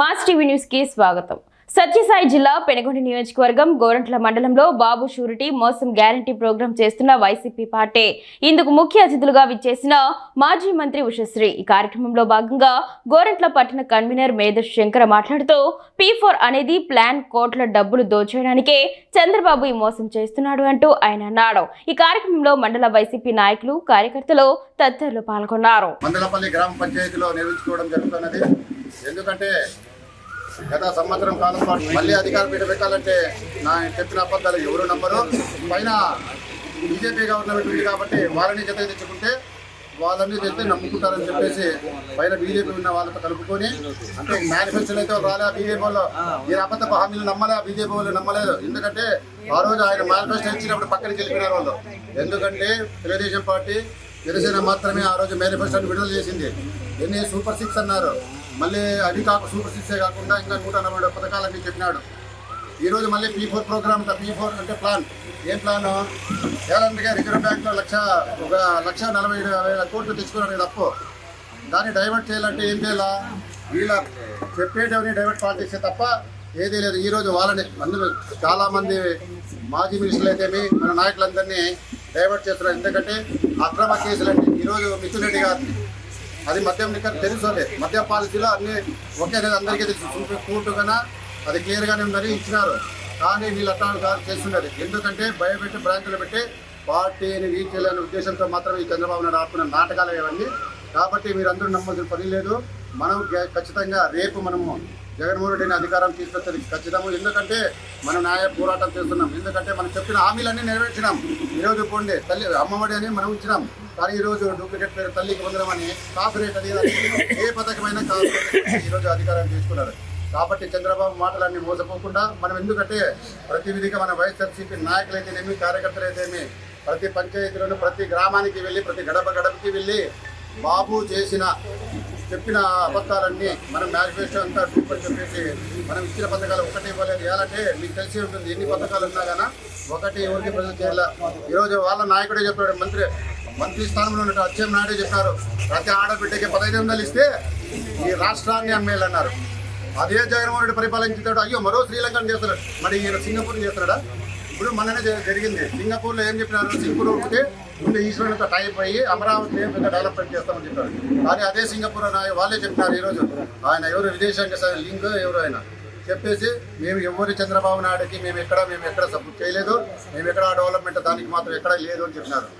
Mass TV న్యూస్కి స్వాగతం. సత్యసాయి జిల్లా పెనుగొండ నియోజకవర్గం గోరంట్ల మండలంలో బాబు షూరిటీ మోసం గ్యారంటీ ప్రోగ్రాం చేస్తున్న వైసీపీ పార్టీ. ఇందుకు ముఖ్య అతిథులుగా విచ్చేసిన మాజీ మంత్రి ఉషశ్రీ. ఈ కార్యక్రమంలో భాగంగా గోరంట్ల పట్టణ కన్వీనర్ మేధర్ శంకర మాట్లాడుతూ పీ ఫోర్ అనేది ప్లాన్ కోట్ల డబ్బులు దోచేయడానికే చంద్రబాబు ఈ మోసం చేస్తున్నాడు అంటూ ఆయన అన్నాడు. ఈ కార్యక్రమంలో మండల వైసీపీ నాయకులు కార్యకర్తలు తదితరులు పాల్గొన్నారు. గ్రామ పంచాయతీలో జరుగుతున్నది. ఎందుకంటే గత సంవత్సరం కాలం పాటు మళ్ళీ అధికార పీట పెట్టాలంటే నా చెప్పిన అబద్ధాలు ఎవరు నమ్మరు. పైన బీజేపీ గవర్నమెంట్ ఉంది కాబట్టి వాళ్ళని జత తెచ్చుకుంటే వాళ్ళని తెస్తే నమ్ముకుంటారని చెప్పేసి పైన బీజేపీ ఉన్న వాళ్ళతో కలుపుకొని అంటే మేనిఫెస్టోలు అయితే రాలే బీజేపీ వాళ్ళు ఈ అబద్ధ హామీలు నమ్మలే బీజేపీ వాళ్ళు నమ్మలేదు. ఎందుకంటే ఆ రోజు ఆయన మేనిఫెస్టో ఇచ్చినప్పుడు పక్కన గెలిపినారు వాళ్ళు. ఎందుకంటే తెలుగుదేశం పార్టీ జనసేన మాత్రమే ఆ రోజు మేనిఫెస్టోని విడుదల చేసింది. ఎన్ని సూపర్ సిక్స్ అన్నారు. మళ్ళీ అది కాక సూపర్ సిక్సే కాకుండా ఇంకా నూట నలభై ఏడు పథకాలన్నీ చెప్పినాడు. ఈరోజు మళ్ళీ P four program P four అంటే ప్లాన్ ఏం ప్లాన్ ఏలంటే రిజర్వ్ బ్యాంక్లో లక్ష ఒక లక్ష నలభై ఏడు వేల కోట్లు తెచ్చుకున్నాడు తప్పు. దాన్ని డైవర్ట్ చేయాలంటే ఏం చేయాలా? వీళ్ళ చెప్పేటవన్నీ డైవర్ట్ పాలు తప్ప ఏదీ లేదు. ఈరోజు వాళ్ళని అందరూ చాలామంది మాజీ మినిస్టర్లు అయితేమి మన నాయకులందరినీ డైవర్ట్ చేస్తున్నారు. ఎందుకంటే అక్రమ కేసులండి ఈరోజు మిథున్ రెడ్డి గారిని అది మద్యం తెలుసు అదే. మద్య పాలసీలో అన్ని ఒకే అనేది అందరికీ తెలుసు. సుప్రీం అది క్లియర్గానే ఉందని ఇచ్చినారు. కానీ వీళ్ళు అట్లా కాదు చేస్తున్నది ఎందుకంటే భయపెట్టి బ్రాంకులు పెట్టి పార్టీని రీచ్ ఉద్దేశంతో మాత్రమే ఈ చంద్రబాబు నాయుడు ఆడుతున్న నాటకాలు ఇవన్నీ కాబట్టి మీరందరూ నమ్మవలసిన పని లేదు. మనం ఖచ్చితంగా రేపు మనము జగన్మోహన్ రెడ్డిని అధికారం తీసుకొచ్చేది ఖచ్చితము. ఎందుకంటే మనం న్యాయ పోరాటం చేస్తున్నాం. ఎందుకంటే మనం చెప్పిన హామీలన్నీ నెరవేర్చినాం. ఈరోజు పోండి తల్లి అమ్మఒడి అని మనం ఇచ్చినాం కానీ ఈరోజు డూప్లికేట్ పేరు తల్లికి వందనం అని కాఫీ రేట్ అది. ఏ పథకమైనా కాఫీ ఈరోజు అధికారం తీసుకున్నారు. కాబట్టి చంద్రబాబు మాటలన్నీ మోసపోకుండా మనం ఎందుకంటే ప్రతి విధిగా మన వైఎస్ఆర్సీపీ నాయకులైతేనేమి కార్యకర్తలైతేనేమి ప్రతి పంచాయతీలోనూ ప్రతి గ్రామానికి వెళ్ళి ప్రతి గడప గడపకి వెళ్ళి బాబు చేసిన చెప్పిన అబద్ధాలన్నీ మనం మేనిఫెస్టో అంతా సూపర్ చెప్పేసి మనం ఇచ్చిన పథకాలు ఒకటి ఇవ్వలేదు. ఎలాంటే మీకు తెలిసి ఉంటుంది ఎన్ని పథకాలు ఉన్నా కానీ ఒకటి ఎవరికి ప్రజలు చేయాల. ఈరోజు వాళ్ళ నాయకుడే చెప్పాడు మంత్రి మంత్రి స్థానంలో ఉన్న అచ్చం నాయుడే చెప్పారు. ప్రతి ఆడబిడ్డకి పదహైదు వందలు ఇస్తే ఈ రాష్ట్రాన్ని అమ్మేయాలన్నారు. అదే జగన్మోహన్ రెడ్డి పరిపాలించుతాడు అయ్యో మరో శ్రీలంకను చేస్తున్నాడు మరి ఈయన సింగపూర్ చేస్తున్నాడా ఇప్పుడు మననే జరిగింది. సింగపూర్లో ఏం చెప్పినారు సింగపూర్ ఒకటి ముందు ఈశ్వరునితో టైప్ అయ్యి అమరావతి పెద్ద డెవలప్మెంట్ చేస్తామని చెప్పారు. కానీ అదే సింగపూర్ వాళ్ళే చెప్తున్నారు ఈరోజు. ఆయన ఎవరు విదేశాంగ శాఖ లింక్ ఎవరు ఆయన. చెప్పేసి మేము ఎవరి చంద్రబాబు నాయుడుకి మేము ఎక్కడ మేము ఎక్కడ సపోర్ట్ చేయలేదు. మేము ఎక్కడ డెవలప్మెంట్ దానికి మాత్రం ఎక్కడ లేదు అని చెప్పినారు.